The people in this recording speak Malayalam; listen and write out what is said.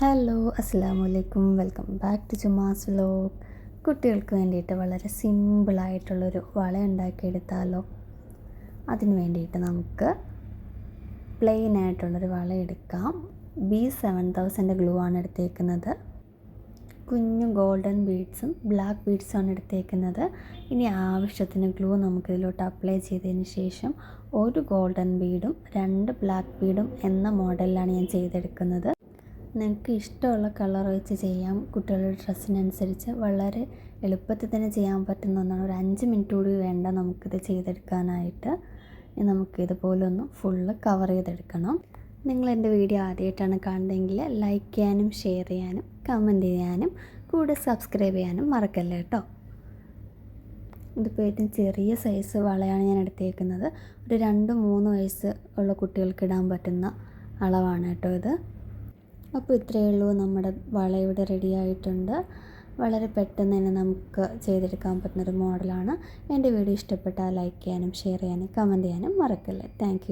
ഹലോ അസ്സാം വലൈക്കും welcome back to Juma's vlog. കുട്ടികൾക്ക് വേണ്ടിയിട്ട് വളരെ സിമ്പിളായിട്ടുള്ളൊരു വള ഉണ്ടാക്കിയെടുത്താലോ? അതിന് വേണ്ടിയിട്ട് നമുക്ക് പ്ലെയിൻ ആയിട്ടുള്ളൊരു വള എടുക്കാം. ബി സെവൻ തൗസൻഡ് ഗ്ലൂ ആണ് എടുത്തേക്കുന്നത്. കുഞ്ഞു ഗോൾഡൻ ബീഡ്സും ബ്ലാക്ക് ബീഡ്സുമാണ് എടുത്തേക്കുന്നത്. ഇനി ആവശ്യത്തിന് ഗ്ലൂ നമുക്കിതിലോട്ട് അപ്ലൈ ചെയ്തതിന് ശേഷം ഒരു ഗോൾഡൻ ബീഡും രണ്ട് ബ്ലാക്ക് ബീഡും എന്ന മോഡലിലാണ് ഞാൻ ചെയ്തെടുക്കുന്നത്. നിങ്ങൾക്ക് ഇഷ്ടമുള്ള കളർ വെച്ച് ചെയ്യാം. കുട്ടികളുടെ ഡ്രസ്സിനനുസരിച്ച് വളരെ എളുപ്പത്തിൽ തന്നെ ചെയ്യാൻ പറ്റുന്ന ഒന്നാണ്. ഒരു അഞ്ച് മിനിറ്റ് കൂടി വേണ്ട നമുക്കിത് ചെയ്തെടുക്കാനായിട്ട്. നമുക്ക് ഇതുപോലെ ഒന്ന് ഫുള്ള് കവർ ചെയ്തെടുക്കണം. നിങ്ങൾ എന്റെ വീഡിയോ ആദ്യമായിട്ടാണ് കാണുന്നതെങ്കിൽ ലൈക്ക് ചെയ്യാനും ഷെയർ ചെയ്യാനും കമന്റ് ചെയ്യാനും കൂടെ സബ്സ്ക്രൈബ് ചെയ്യാനും മറക്കല്ലേ കേട്ടോ? ഇതിപ്പോൾ ഏറ്റവും ചെറിയ സൈസ് വളയാണ് ഞാൻ എടുത്തേക്കുന്നത്. ഒരു രണ്ട് മൂന്ന് വയസ്സ് ഉള്ള കുട്ടികൾക്ക് ഇടാൻ പറ്റുന്ന അളവാണ് കേട്ടോ ഇത്. അപ്പോൾ ഇത്രയേ ഉള്ളൂ നമ്മുടെ വള ഇവിടെ റെഡി ആയിട്ടുണ്ട്. വളരെ പെട്ടെന്ന് തന്നെ നമുക്ക് ചെയ്തെടുക്കാൻ പറ്റുന്നൊരു മോഡലാണ് എന്റെ വീഡിയോ ഇഷ്ടപ്പെട്ടാൽ ലൈക്ക് ചെയ്യാനും ഷെയർ ചെയ്യാനും കമന്റ് ചെയ്യാനും മറക്കല്ലേ. താങ്ക്